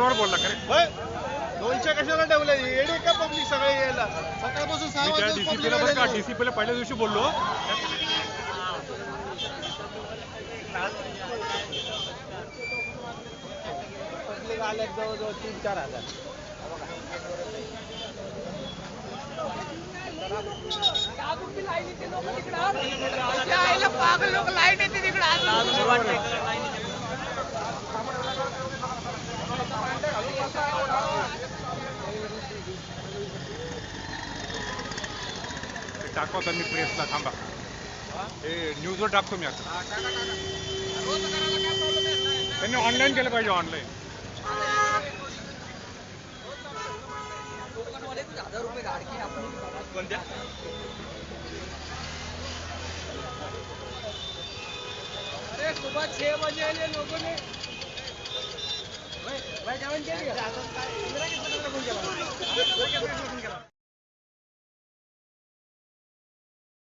बोलला खरे? दोनशे कशाला ठेवले येडे का पब्लिक सगळे यायला? सकाळपासून सहा मी त्या वाजता डीसीपीला बरं का डीसीपीला पहिल्या दिवशी बोललो. पब्लिक आले जवळजवळ तीन चार हजार. टाकवतो मी प्रेसला थांबा. हे न्यूजवर टाकतो मी आता. त्यांनी ऑनलाईन केलं पाहिजे ऑनलाईन अरे, सुबह छह बजे ले लोगों ने. भाई भाई क्या